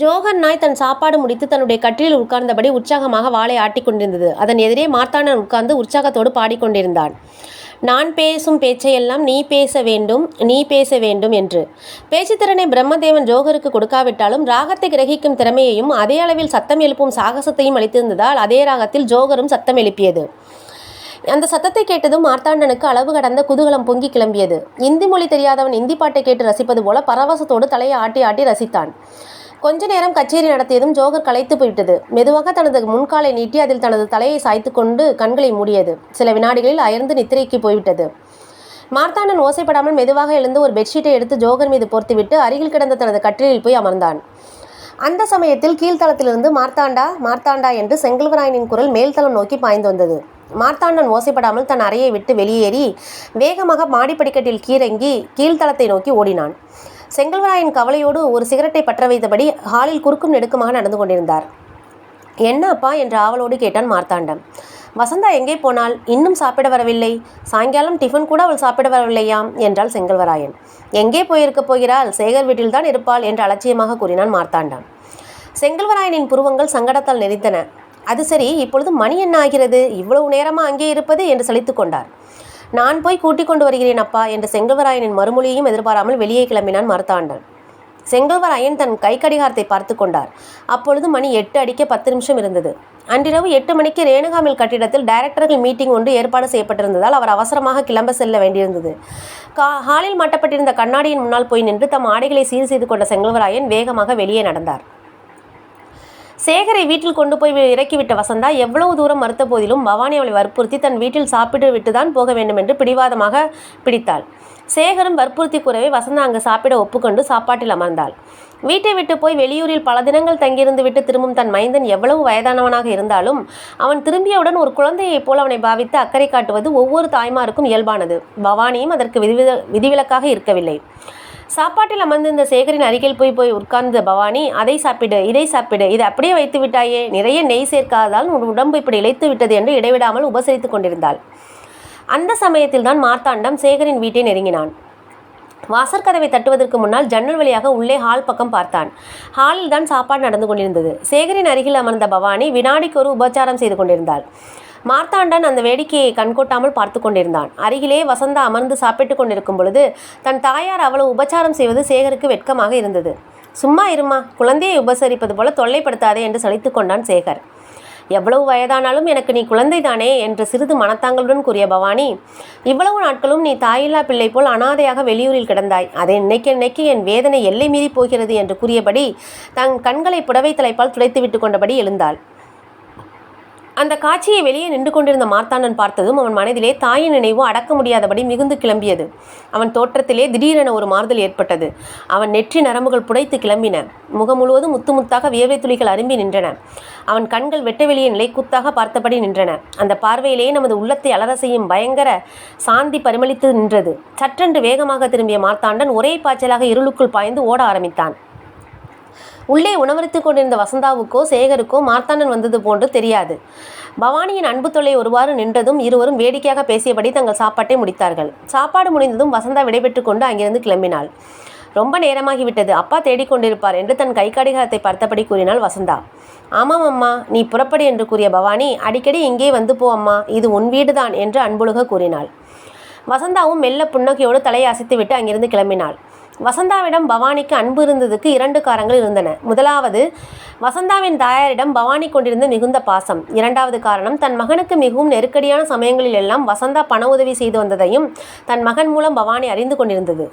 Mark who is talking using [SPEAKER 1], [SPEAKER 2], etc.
[SPEAKER 1] ஜோகன் நாய் தன் சாப்பாடு முடித்து தன்னுடைய கட்டிலில் உட்கார்ந்தபடி உற்சாகமாக வாளை ஆட்டிக்கொண்டிருந்தது அதன் எதிரே மார்த்தாண்டன் உட்கார்ந்து உற்சாகத்தோடு பாடிக்கொண்டிருந்தான். நான் பேசும் பேச்சையெல்லாம் நீ பேச வேண்டும் நீ பேச வேண்டும் என்று. பேச்சுத்திறனை பிரம்மதேவன் ஜோகருக்கு கொடுக்காவிட்டாலும் ராகத்தை கிரகிக்கும் திறமையையும் அதே அளவில் சத்தம் எழுப்பும் சாகசத்தையும் அளித்திருந்ததால் அதே ராகத்தில் ஜோகரும் சத்தம் எழுப்பியது. அந்த சத்தத்தை கேட்டதும் மார்த்தாண்டனுக்கு அளவு கடந்த குதூகலம் பொங்கி கிளம்பியது. இந்தி மொழி தெரியாதவன் இந்தி பாட்டை கேட்டு ரசிப்பது போல பரவசத்தோடு தலையை ஆட்டி ஆட்டி ரசித்தான். கொஞ்ச நேரம் கச்சேரி நடத்தியதும் ஜோகர் களைத்து போய்விட்டது மெதுவாக தனது முன்காலை நீட்டி அதில் தனது தலையை சாய்த்து கொண்டு கண்களை மூடியது. சில வினாடிகளில் அயர்ந்து நித்திரைக்கு போய்விட்டது. மார்த்தாண்டன் ஓசைப்படாமல் மெதுவாக எழுந்து ஒரு பெட்ஷீட்டை எடுத்து ஜோகர் மீது போர்த்துவிட்டு அருகில் கிடந்த தனது கட்டிலில் போய் அமர்ந்தான். அந்த சமயத்தில் கீழ்த்தளத்திலிருந்து மார்த்தாண்டா மார்த்தாண்டா என்று செங்கல்வராயனின் குரல் மேல்தளம் நோக்கி பாய்ந்து வந்தது. மார்த்தாண்டன் ஓசைப்படாமல் தன் அறையை விட்டு வெளியேறி வேகமாக மாடிப்படிக்கட்டில் கீறங்கி கீழ்த்தளத்தை நோக்கி ஓடினான். செங்கல்வராயன் கவலையோடு ஒரு சிகரெட்டை பற்ற வைத்தபடி ஹாலில் குறுக்கும் நெடுக்குமாக நடந்து கொண்டிருந்தார். என்ன அப்பா என்று ஆவலோடு கேட்டான் மார்த்தாண்டம். வசந்தா எங்கே போனாள்? இன்னும் சாப்பிட வரவில்லை. சாயங்காலம் டிஃபன் கூட அவள் சாப்பிட வரவில்லையாம் என்றாள் செங்கல்வராயன். எங்கே போயிருக்கப் போகிறாள்? சேகர் வீட்டில்தான் இருப்பாள் என்று அலட்சியமாக கூறினான் மார்த்தாண்டம். செங்கல்வராயனின் புருவங்கள் சங்கடத்தால் நெறித்தன அது சரி இப்பொழுது மணி என்ன ஆகிறது? இவ்வளவு நேரமா அங்கே இருப்பது? என்று சலித்து கொண்டார். நான் போய் கூட்டிக் கொண்டு வருகிறேன் அப்பா என்று செங்கல்வராயனின் மறுமொழியையும் எதிர்பாராமல் வெளியே கிளம்பினான் மருத்தாண்டன் செங்கல்வராயன் தன் கை கடிகாரத்தை பார்த்து கொண்டார். அப்பொழுது மணி எட்டு அடிக்க பத்து நிமிஷம் இருந்தது. அன்றிரவு எட்டு மணிக்கு ரேணுகாமில் கட்டிடத்தில் டைரக்டர்கள் மீட்டிங் ஒன்று ஏற்பாடு செய்யப்பட்டிருந்ததால் அவர் அவசரமாக கிளம்ப செல்ல வேண்டியிருந்தது. கா ஹாலில் மாட்டப்பட்டிருந்த கண்ணாடியின் முன்னால் போய் நின்று தம் ஆடைகளை சீர் செய்து கொண்ட செங்கல்வராயன் வேகமாக வெளியே நடந்தார். சேகரை வீட்டில் கொண்டு போய் இறக்கிவிட்ட வசந்தா எவ்வளவு தூரம் மறுத்த போதிலும் பவானி அவளை வற்புறுத்தி தன் வீட்டில் சாப்பிட்டு விட்டுதான் போக வேண்டும் என்று பிடிவாதமாக பிடித்தாள். சேகரும் வற்புறுத்தி கூறவே வசந்தா அங்கு சாப்பிட ஒப்புக்கொண்டு சாப்பாட்டில் அமர்ந்தாள். வீட்டை விட்டு போய் வெளியூரில் பல தினங்கள் தங்கியிருந்து விட்டு திரும்பும் தன் மைந்தன் எவ்வளவு வயதானவனாக இருந்தாலும் அவன் திரும்பியவுடன் ஒரு குழந்தையைப் போல் அவனை பாவித்து அக்கறை காட்டுவது ஒவ்வொரு தாய்மாருக்கும் இயல்பானது. பவானியும் அதற்கு விதிவித விதிவிலக்காக இருக்கவில்லை. சாப்பாட்டில் அமர்ந்திருந்த சேகரின் அருகில் போய் போய் உட்கார்ந்த பவானி. அதை சாப்பிடு இதை சாப்பிடு. இதை அப்படியே வைத்து விட்டாயே. நிறைய நெய் சேர்க்காததால் உன் உடம்பு இப்படி இழைத்து விட்டது என்று இடைவிடாமல் உபசரித்து கொண்டிருந்தாள். அந்த சமயத்தில் தான் மார்த்தாண்டம் சேகரின் வீட்டை நெருங்கினான். வாசற்கதவை தட்டுவதற்கு முன்னால் ஜன்னல் வழியாக உள்ளே ஹால் பக்கம் பார்த்தான். ஹாலில் தான் சாப்பாடு நடந்து கொண்டிருந்தது. சேகரின் அருகில் அமர்ந்த பவானி வினாடிக்கு ஒரு உபச்சாரம் செய்து கொண்டிருந்தாள். மார்த்தாண்டன் அந்த வேடிக்கையை கண்கொட்டாமல் பார்த்து கொண்டிருந்தான். அருகிலே வசந்தா அமர்ந்து சாப்பிட்டு கொண்டிருக்கும் பொழுது தன் தாயார் அவ்வளவு உபச்சாரம் செய்வது சேகருக்கு வெட்கமாக இருந்தது. சும்மா இருமா குழந்தையை உபசரிப்பது போல தொல்லைப்படுத்தாதே என்று சலித்து கொண்டான் சேகர். எவ்வளவு வயதானாலும் எனக்கு நீ குழந்தைதானே என்று சிறிது மனத்தாங்களுடன் கூறிய பவானி இவ்வளவு நாட்களும் நீ தாயில்லா பிள்ளை போல் அனாதையாக வெளியூரில் கிடந்தாய். அதை நினைக்க நினைக்க என் வேதனை எல்லை மீறி போகிறது என்று கூறியபடி தன் கண்களை புடவை தலைப்பால் துடைத்து விட்டு கொண்டபடி எழுந்தாள். அந்த காட்சியை வெளியே நின்று கொண்டிருந்த மார்த்தாண்டன் பார்த்ததும் அவன் மனதிலே தாயின் நினைவு அடக்க முடியாதபடி மிகுந்து கிளம்பியது. அவன் தோற்றத்திலே திடீரென ஒரு மாறுதல் ஏற்பட்டது. அவன் நெற்றி நரம்புகள் புடைத்து கிளம்பின. முகம் முழுவதும் முத்து முத்தாக வியர்வை துளிகள் அரும்பி நின்றன. அவன் கண்கள் வெட்ட வெளியே நிலை குத்தாக பார்த்தபடி நின்றன. அந்த பார்வையிலே நமது உள்ளத்தை அலற செய்யும் பயங்கர சாந்தி பரிமளித்து நின்றது. சற்றென்று வேகமாக திரும்பிய மார்த்தாண்டன் ஒரே பாய்ச்சலாக இருளுக்குள் பாய்ந்து ஓட ஆரம்பித்தான். உள்ளே உணவரித்து கொண்டிருந்த வசந்தாவுக்கோ சேகருக்கோ மார்த்தாண்டன் வந்தது போன்று தெரியாது. பவானியின் அன்பு தொல்லை ஒருவாறு நின்றதும் இருவரும் வேடிக்கையாக பேசியபடி தங்கள் சாப்பாட்டை முடித்தார்கள். சாப்பாடு முடிந்ததும் வசந்தா விடைபெற்று கொண்டு அங்கிருந்து கிளம்பினாள். ரொம்ப நேரமாகிவிட்டது. அப்பா தேடிக்கொண்டிருப்பார் என்று தன் கை கடிகாரத்தை பார்த்தபடி கூறினாள் வசந்தா. ஆமாம் அம்மா நீ புறப்படு என்று கூறிய பவானி அடிக்கடி இங்கே வந்து போ அம்மா இது உன் வீடுதான் என்று அன்புலக கூறினாள். வசந்தாவும் மெல்ல புன்னகையோடு தலையை அசைத்துவிட்டு அங்கிருந்து கிளம்பினாள். வசந்தாவிடம் பவானிக்கு அன்பு இருந்ததுக்கு இரண்டு காரணங்கள் இருந்தன. முதலாவது வசந்தாவின் தாயாரிடம் பவானி கொண்டிருந்த மிகுந்த பாசம். இரண்டாவது காரணம் தன் மகனுக்கு மிகவும் நெருக்கடியான சமயங்களில் எல்லாம் வசந்தா பண உதவி செய்து வந்ததையும் தன் மகன் மூலம் பவானி அறிந்து கொண்டிருந்தது.